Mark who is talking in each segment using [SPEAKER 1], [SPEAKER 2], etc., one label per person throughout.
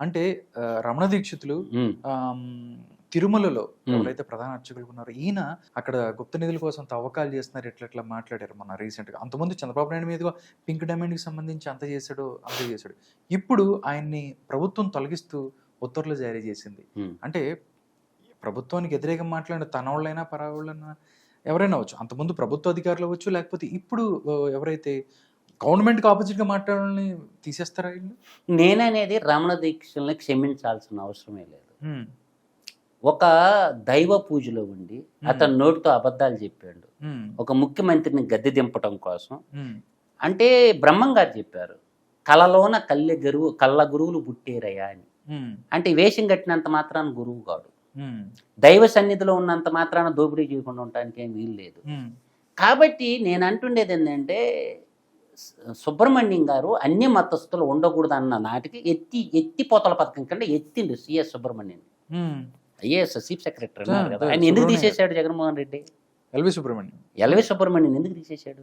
[SPEAKER 1] అంటే రమణ దీక్షితులు తిరుమలలో. ఎవరైతే ప్రధాన అర్చకులు ఉన్నారో ఈయన అక్కడ గుప్త నిధుల కోసం తవ్వకాలు చేస్తున్నారు ఇట్లా ఇట్లా మాట్లాడారు మన రీసెంట్గా అంతకుముందు చంద్రబాబు నాయుడు మీదుగా పింక్ డైమండ్కి సంబంధించి అంత చేశాడు అంత చేశాడు. ఇప్పుడు ఆయన్ని ప్రభుత్వం తొలగిస్తూ ఉత్తర్వులు జారీ చేసింది. అంటే ప్రభుత్వానికి వ్యతిరేకంగా మాట్లాడిన తనవాళ్ళైనా పరావాళ్ళైనా ఎవరైనా అవచ్చు అంతకుముందు ప్రభుత్వ అధికారులు అవ్వచ్చు లేకపోతే ఇప్పుడు ఎవరైతే గవర్నమెంట్కి ఆపోజిట్గా మాట్లాడాలని తీసేస్తారా వీళ్ళు
[SPEAKER 2] నేననేది రమణ దీక్షల్ని క్షమించాల్సిన అవసరమే లేదు. ఒక దైవ పూజలో ఉండి అతను నోటితో అబద్ధాలు చెప్పాడు. ఒక ముఖ్యమంత్రిని గద్దె దింపటం కోసం. అంటే బ్రహ్మం గారు చెప్పారు కలలోన కళ్ళె గురువు కళ్ళ గురువులు పుట్టేరయ్యా అని. అంటే వేషం కట్టినంత మాత్రాన గురువు కాడు. దైవ సన్నిధిలో ఉన్నంత మాత్రాన దోపిడీ చేయకుండా ఉండటానికి ఏం వీలు లేదు. కాబట్టి నేను అంటుండేది ఏంటంటే సుబ్రహ్మణ్యం గారు అన్య మతస్థులు ఉండకూడదు అన్న నాటికి ఎత్తి ఎత్తి పోతల పథకం కంటే ఎత్తిండు సిఎస్ సుబ్రహ్మణ్యం
[SPEAKER 1] హ్మ్.
[SPEAKER 2] ఐఏఎస్ చీఫ్ సెక్రటరీ ఉన్నారు కదా ఆయన ఎందుకు తీసేశాడు Jaganmohan Reddy
[SPEAKER 1] L V Subrahmanyam
[SPEAKER 2] L V Subrahmanyam ఎందుకు తీసేశాడు.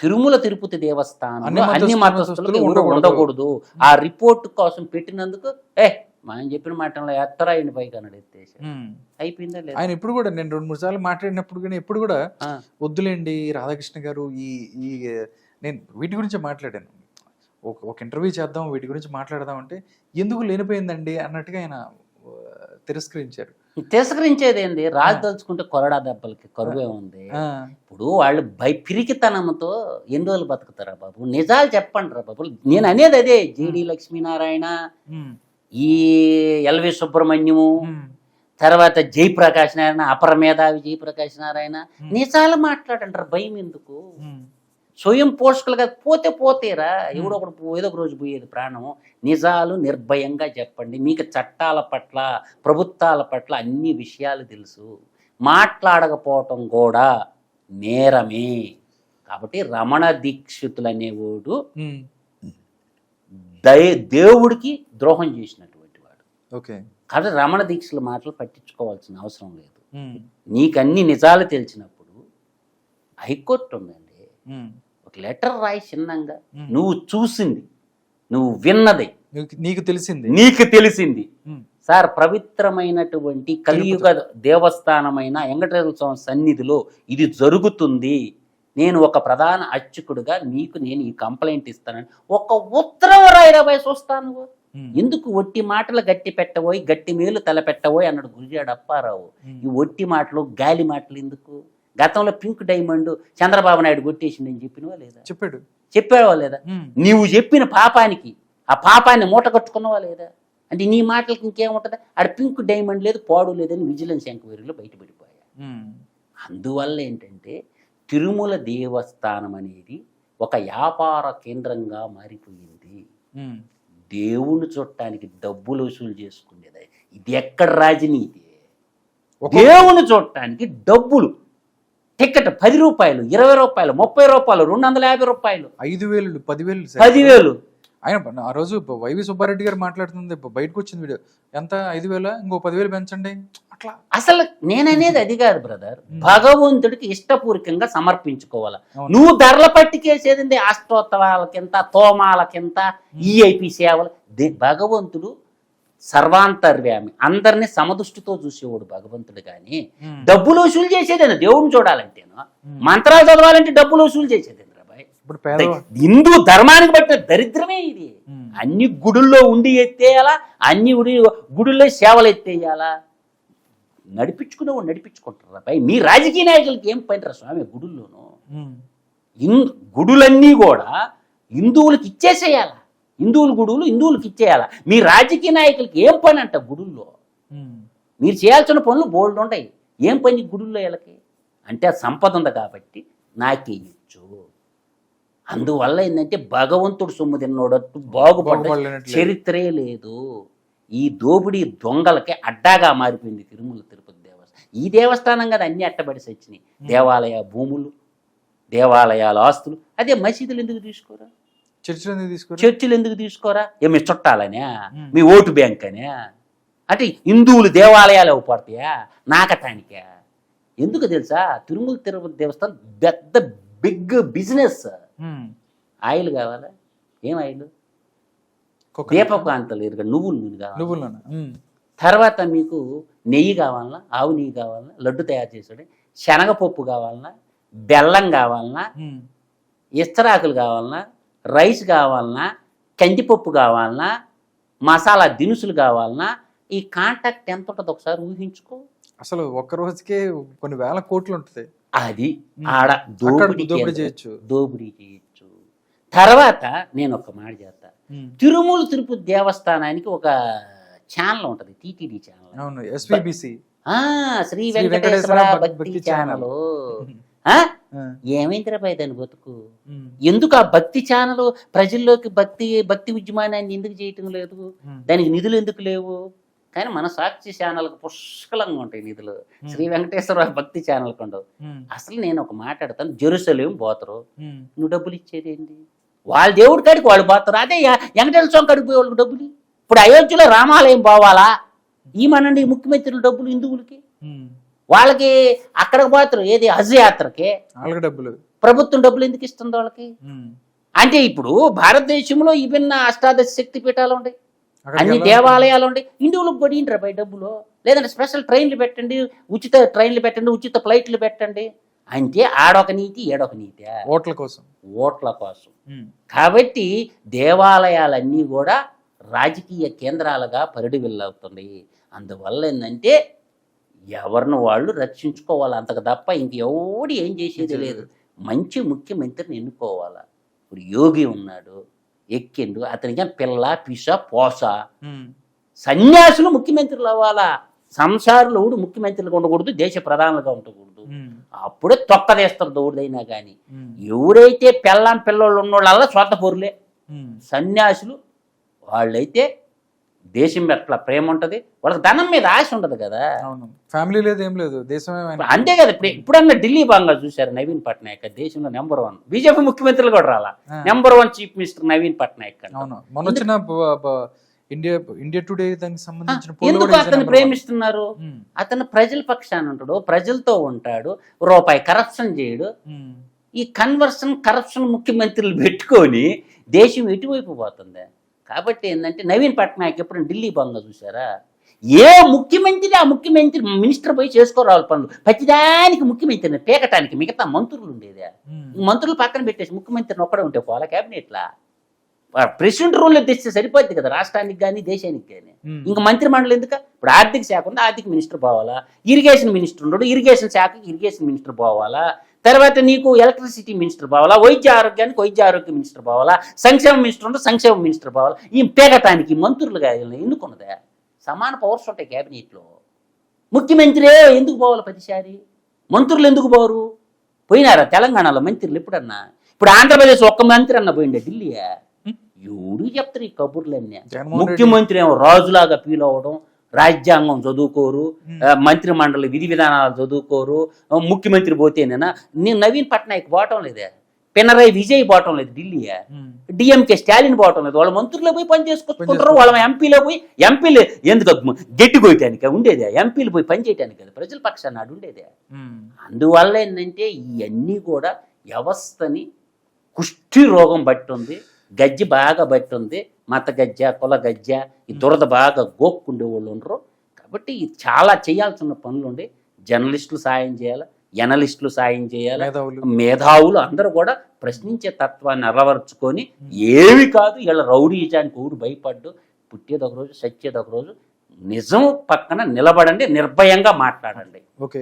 [SPEAKER 2] తిరుమల తిరుపతి దేవస్థానం
[SPEAKER 1] అన్ని
[SPEAKER 2] అన్ని
[SPEAKER 1] మతస్థులు ఉండకూడదు.
[SPEAKER 2] ఆ రిపోర్ట్ కోసం పెట్టినందుకు ఏ మనం చెప్పిన మాటల్లో ఎత్తరా ఆయన పైకి అన్నాడు. అయిపోయిందా లేదా
[SPEAKER 1] ఆయన ఇప్పుడు కూడా నేను రెండు మూడు సార్లు మాట్లాడినప్పుడు కానీ ఎప్పుడు కూడా. వద్దులేండి రాధాకృష్ణ గారు ఈ ఈ నేను వీటి గురించి మాట్లాడాను. ఒక ఒక ఇంటర్వ్యూ చేద్దాం వీటి గురించి మాట్లాడదాం అంటే ఎందుకు లేనిపోయిందండి అన్నట్టుగా ఆయన తిరస్కరించారు.
[SPEAKER 2] తిరస్కరించేది ఏంది? రాజు తలుచుకుంటే కొరడా దెబ్బలకి కరువే ఉంది. ఇప్పుడు వాళ్ళు భయ పిరికితనంతో ఎన్ని రోజులు బతుకుతారా బాబు? నిజాలు చెప్పండి రా బాబు. నేను అనేది అదే జేడి లక్ష్మీనారాయణ. ఈ ఎల్వి సుబ్రహ్మణ్యము
[SPEAKER 1] హ్మ్.
[SPEAKER 2] తర్వాత జయప్రకాష్ నారాయణ అపర మేధావి జయప్రకాష్ నారాయణ. నిజాలు మాట్లాడంటారు భయం ఎందుకు. స్వయం పోషకులుగా పోతే పోతేరా ఎవడో ఒకడు పో- ఏదో ఒక రోజు పోయేది ప్రాణం. నిజాలు నిర్భయంగా చెప్పండి. మీకు చట్టాల పట్ల ప్రభుత్వాల పట్ల అన్ని విషయాలు తెలుసు. మాట్లాడకపోవటం కూడా నేరమే. కాబట్టి రమణ దీక్షితులు అనేవాడు. దై దేవుడికి ద్రోహం చేసినటువంటి వాడు.
[SPEAKER 1] ఓకే.
[SPEAKER 2] కాబట్టి రమణ దీక్షల మాటలు పట్టించుకోవాల్సిన అవసరం లేదు.
[SPEAKER 1] హ్మ్.
[SPEAKER 2] నీకు అన్ని నిజాలు తెలిసినప్పుడు హైకోర్టు ఉందండి. లెటర్ రాయి చిన్నంగా. నువ్వు చూసింది. నువ్వు విన్నది.
[SPEAKER 1] నీకు- తెలిసింది.
[SPEAKER 2] నీకు తెలిసింది. సార్ పవిత్రమైనటువంటి కలియుగ దేవస్థానమైన వెంకటేశ్వర స్వామి సన్నిధిలో ఇది జరుగుతుంది. నేను ఒక ప్రధాన అర్చకుడుగా నీకు నేను ఈ కంప్లైంట్ ఇస్తానని ఒక ఉత్తరం రాయిరాబాయ్ చూస్తాను. ఎందుకు ఒట్టి మాటలు గట్టి పెట్టబోయి గట్టి మేలు తల పెట్టబోయి అన్నాడు గురిజాడు అప్పారావు. ఈ ఒట్టి మాటలు గాలి మాటలు ఎందుకు? గతంలో పింక్ డైమండ్ చంద్రబాబు నాయుడు కొట్టేసిండని చెప్పినవా లేదా?
[SPEAKER 1] చెప్పాడు.
[SPEAKER 2] చెప్పావా లేదా. నీవు చెప్పిన పాపానికి ఆ పాపాన్ని మూట కట్టుకున్నావా లేదా? అంటే నీ మాటలకి ఇంకేముంటుంది? ఆడ పింక్ డైమండ్ లేదు పాడు లేదని విజిలెన్స్ ఎంక్వైరీలో బయటపడిపోయా. అందువల్ల ఏంటంటే తిరుమల దేవస్థానం అనేది ఒక వ్యాపార కేంద్రంగా మారిపోయింది. దేవుని చూడటానికి డబ్బులు వసూలు చేసుకునేది. ఇది ఎక్కడ రాజనీతి? దేవుని చూడటానికి డబ్బులు. టికెట్ పది రూపాయలు ఇరవై రూపాయలు ముప్పై రూపాయలు రెండు వందల యాభై రూపాయలు.
[SPEAKER 1] ఐదు వేలు పదివేలు.
[SPEAKER 2] పదివేలు
[SPEAKER 1] ఆయన ఆ రోజు వైవి సుబ్బారెడ్డి గారు మాట్లాడుతుంది బయటకు వచ్చింది వీడియో. ఎంత? ఐదు వేల ఇంకో పదివేలు పెంచండి. అట్లా.
[SPEAKER 2] అసలు నేననేది అది కాదు బ్రదర్. భగవంతుడికి ఇష్టపూర్వకంగా సమర్పించుకోవాలి. నువ్వు ధరల పట్టికేసేది అష్టోత్తరాలకింత తోమాలకింత ఈఐపి సేవలు. భగవంతుడు సర్వాంతర్యామి అందరినీ సమదృష్టితో చూసేవాడు భగవంతుడు కానీ. డబ్బులు వసూలు చేసేదేనా? దేవుడిని చూడాలంటేను?
[SPEAKER 1] హ్మ్.
[SPEAKER 2] మంత్రాలు చదవాలంటే డబ్బులు వసూలు
[SPEAKER 1] పేద
[SPEAKER 2] హిందూ ధర్మానికి పట్టిన దరిద్రమే ఇది. అన్ని గుడుల్లో ఉండి ఎత్తేయాలా? అన్ని గుడి గుడుల్లో సేవలు ఎత్తేయాలా? నడిపించుకునేవాడు నడిపించుకుంటారా పై మీ రాజకీయ నాయకులకి ఏం పనిరా స్వామి గుడుల్లోనూ? గుడులన్నీ కూడా హిందువులకు ఇచ్చేసేయాలా? హిందువుల గుడులు హిందువులకు ఇచ్చేయాలా. మీ రాజకీయ నాయకులకి ఏం పని అంట గుడుల్లో. మీరు చేయాల్సిన పనులు బోల్డ్ ఉంటాయి. ఏం పని గుడుల్లో వీళ్ళకి? అంటే ఆ సంపద ఉంది కాబట్టి నాకేయచ్చు అందువల్ల ఏంటంటే భగవంతుడు సొమ్ము తిన్నోడట్టు బాగుపడ్డ. చరిత్రే లేదు. ఈ దోపిడీ దొంగలకి అడ్డాగా మారిపోయింది తిరుమల తిరుపతి దేవస్థానం. ఈ దేవస్థానం కదా అన్ని అట్టబడి సచ్చినాయి. దేవాలయ భూములు దేవాలయాల ఆస్తులు. అదే మసీదులు ఎందుకు తీసుకోరా?
[SPEAKER 1] చర్చిలో ఎందుకు తీసుకోరు?
[SPEAKER 2] చర్చిలు ఎందుకు తీసుకోరా? ఏ మీ చుట్టాలనే. మీ ఓటు బ్యాంక్ అనే అంటే హిందువులు దేవాలయాలు అవ్వపడతాయా నాకటానికా ఎందుకు తెలుసా? తిరుమల తిరుపతి దేవస్థానం పెద్ద బిగ్ బిజినెస్. ఆయిల్ కావాలా? ఏం ఆయిల్. దీపకాంతలు ఎరుగ నువ్వులు నూనె కావాలి? తర్వాత మీకు నెయ్యి కావాలన్నా ఆవు నెయ్యి కావాలన్నా లడ్డు తయారు చేసాడు. శనగపప్పు కావాలన్నా బెల్లం కావాలన్నా ఇస్తరాకులు కావాలన్నా రైస్ కావాలన్నా కందిపప్పు కావాలన్నా మసాలా దినుసులు కావాలన్నా ఈ కాంటాక్ట్ ఎంత ఉంటుందో ఒకసారి ఊహించుకో.
[SPEAKER 1] అసలు ఒక్క రోజుకే కొన్ని వేల కోట్లు ఉంటుంది.
[SPEAKER 2] అది. ఆడ దోపిడీ.
[SPEAKER 1] చేయొచ్చు.
[SPEAKER 2] దోపిడీ చేయొచ్చు. తర్వాత నేను ఒక మాట చేస్తా తిరుమల తిరుపతి దేవస్థానానికి ఒక ఛానల్ ఉంటుంది టీటీడీ ఛానల్.
[SPEAKER 1] అవును ఎస్విబిసి
[SPEAKER 2] శ్రీ
[SPEAKER 1] శ్రీ
[SPEAKER 2] వెంకటేశ్వర
[SPEAKER 1] వెంకటేశ్వర భక్-
[SPEAKER 2] భక్తి
[SPEAKER 1] భక్తి
[SPEAKER 2] ఛానల్. ఏమైందిరా భయ దాని బతుకు? ఎందుకు ఆ భక్తి ఛానల్ ప్రజల్లోకి భక్తి భక్తి ఉద్యమాన్ని ఎందుకు చేయటం లేదు? దానికి నిధులు ఎందుకు లేవు? కానీ మన సాక్షి ఛానల్కి పుష్కలంగా ఉంటాయి నిధులు. శ్రీ వెంకటేశ్వర భక్తి ఛానల్కి ఉండవు. అసలు నేను ఒక మాట్లాడతాను జెరూసలేం పోతారు. నువ్వు డబ్బులు ఇచ్చేది ఏంటి? వాళ్ళ దేవుడి కాడికి వాళ్ళు పోతారు. అదే వెంకటేశ్వర స్వామి కాడికి పోయి వాళ్ళకి డబ్బులు. ఇప్పుడు అయోధ్యలో రామాలయం పోవాలా? ఈ మనండి ముఖ్యమంత్రుల డబ్బులు హిందువులకి? వాళ్ళకి అక్కడికి పోతారు. ఏది? హజ్ యాత్రకి.
[SPEAKER 1] వాళ్ళకి డబ్బులు.
[SPEAKER 2] ప్రభుత్వం డబ్బులు ఎందుకు ఇస్తుంది వాళ్ళకి? అంటే ఇప్పుడు భారతదేశంలో విభిన్న అష్టాదశ శక్తి పీఠాలు
[SPEAKER 1] అక్కడికి
[SPEAKER 2] అన్ని. దేవాలయాలు ఉంటాయి హిందువులకు పడింటారు పై డబ్బులు? లేదంటే స్పెషల్ ట్రైన్లు పెట్టండి ఉచిత ట్రైన్లు పెట్టండి ఉచిత ఫ్లైట్లు పెట్టండి. అంటే ఆడొక నీతి ఏడొక నీతి.
[SPEAKER 1] ఓట్ల కోసం.
[SPEAKER 2] ఓట్ల కోసం. కాబట్టి దేవాలయాలన్నీ కూడా రాజకీయ కేంద్రాలుగా పరిడివిల్లవుతున్నాయి. అందువల్ల ఏంటంటే ఎవరిని వాళ్ళు రక్షించుకోవాలి అంతకు తప్ప ఇంకెవడు ఏం చేసేది లేదు. మంచి ముఖ్యమంత్రిని ఎన్నుకోవాలా. ఇప్పుడు యోగి ఉన్నాడు ఎక్కిండు అతనికి పిల్ల పిస పోస. సన్యాసులు ముఖ్యమంత్రులు అవ్వాలా? సంసారులు ఎవడు ముఖ్యమంత్రులుగా ఉండకూడదు దేశ ప్రధానులుగా ఉండకూడదు. అప్పుడే తొక్కదేస్తారు దౌడుదైనా కానీ ఎవరైతే పెళ్ళాం పిల్లోళ్ళు ఉన్నోళ్ళల్లా స్వార్థ పొరులే సన్యాసులు వాళ్ళైతే దేశం పట్ల ప్రేమ ఉంటుంది వాళ్ళకి ధనం మీద ఆశ ఉండదు కదా.
[SPEAKER 1] అవును. ఫ్యామిలీ లేదు ఏం లేదు. దేశమే
[SPEAKER 2] అంతే కదా ఇప్పుడు ఇప్పుడన్నా ఢిల్లీ బాగా చూశారు నవీన్ పట్నాయక్ దేశంలో నెంబర్ వన్ బీజేపీ ముఖ్యమంత్రులు కూడా రాలా. Number one chief minister Naveen Patnaik.
[SPEAKER 1] అవును. మొన్న వచ్చిన ఇండియా ఇండియా టుడే దానికి సంబంధించిన
[SPEAKER 2] ఎందుకు అతను. ప్రేమిస్తున్నారు? అతను ప్రజల పక్షాన ఉంటాడు ప్రజలతో ఉంటాడు రూపాయి కరప్షన్ చేయడు. ఈ కన్వర్షన్ కరప్షన్ ముఖ్యమంత్రులు పెట్టుకొని దేశం ఎటువైపు పోతుంది? కాబట్టి ఏంటంటే నవీన్ పట్నాయక్ ఎప్పుడు ఢిల్లీ బంగ్లా చూసారా ఏ ముఖ్యమంత్రి ఆ ముఖ్యమంత్రి మినిస్టర్ పోయి చేసుకోరావాలి పనులు. ప్రతిదానికి ముఖ్యమంత్రిని పేకటానికి మిగతా మంత్రులు ఉండేదే. మంత్రులు పక్కన పెట్టేసి ముఖ్యమంత్రిని ఒక్కడే ఉంటే పోలా క్యాబినెట్లా? ప్రెసిడెంట్ రూల్ తెస్తే సరిపోద్ది కదా రాష్ట్రానికి కానీ దేశానికి కానీ ఇంకా మంత్రి మండలి ఎందుకు? ఇప్పుడు ఆర్థిక శాఖ ఉంది? ఆర్థిక మినిస్టర్ పోవాలా? ఇరిగేషన్ మినిస్టర్ ఉండడు. ఇరిగేషన్ శాఖకి ఇరిగేషన్ మినిస్టర్ పోవాలా? తర్వాత నీకు ఎలక్ట్రిసిటీ మినిస్టర్ పోవాలా వైద్య ఆరోగ్యానికి వైద్య ఆరోగ్య మినిస్టర్ పోవాలా సంక్షేమ మినిస్టర్ ఉంటే సంక్షేమ మినిస్టర్ పోవాలా ఈ పేగటానికి మంత్రులుగా ఎందుకున్నదే సమాన పవర్స్ ఉంటాయి క్యాబినెట్లో ముఖ్యమంత్రి ఎందుకు పోవాలి ప్రతిసారి మంత్రులు ఎందుకు పోరు? పోయినారా తెలంగాణలో మంత్రులు ఎప్పుడన్నా? ఇప్పుడు ఆంధ్రప్రదేశ్ ఒక్క మంత్రి అన్న పోయిండే ఢిల్లీ ఎవడు చెప్తారు ఈ కబుర్లన్నీ? ముఖ్యమంత్రి ఏమో రాజులాగా ఫీల్ అవ్వడం రాజ్యాంగం చదువుకోరు మంత్రి మండలి విధి విధానాలు చదువుకోరు ముఖ్యమంత్రి పోతేనేనా? నేను నవీన్ పట్నాయక్ పోవటం లేదే. పినరయ్ విజయ్ పోవటం లేదు ఢిల్లీ డిఎంకే స్టాలిన్ పోవటం లేదు. వాళ్ళ మంత్రులు పోయి పని చేసుకుంటారు వాళ్ళ ఎంపీలో పోయి ఎంపీలు ఎందుకు గట్టి కొయ్యటానికి ఉండేదే. ఎంపీలు పోయి పని చేయటానికి కదా ప్రజల పక్షాన్ని నాడు ఉండేదే. అందువల్ల ఏంటంటే ఇవన్నీ కూడా వ్యవస్థని కుష్టి రోగం బట్టి ఉంది గజ్జి బాగా బట్టి ఉంది మత గజ్జ కుల గజ్జ ఈ దురద బాగా గోక్కుండే వాళ్ళు ఉండరు. కాబట్టి ఇది చాలా చేయాల్సిన పనులు ఉండి. జర్నలిస్టులు సాయం చేయాలి ఎనలిస్టులు సాయం చేయాలి
[SPEAKER 1] మేధావులు.
[SPEAKER 2] అందరూ కూడా ప్రశ్నించే తత్వాన్ని అలవరుచుకొని ఏవి కాదు ఇలా రౌడీజానికి ఊరు భయపడ్డు పుట్టేది ఒక రోజు సచ్చేది ఒక రోజు నిజం పక్కన నిలబడండి నిర్భయంగా మాట్లాడండి.
[SPEAKER 1] Okay.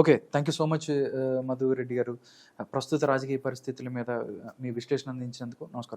[SPEAKER 1] Okay. Thank you so much Madhu Reddy garu. ప్రస్తుత రాజకీయ పరిస్థితుల మీద మీ విశ్లేషణ అందించినందుకు నమస్కారం.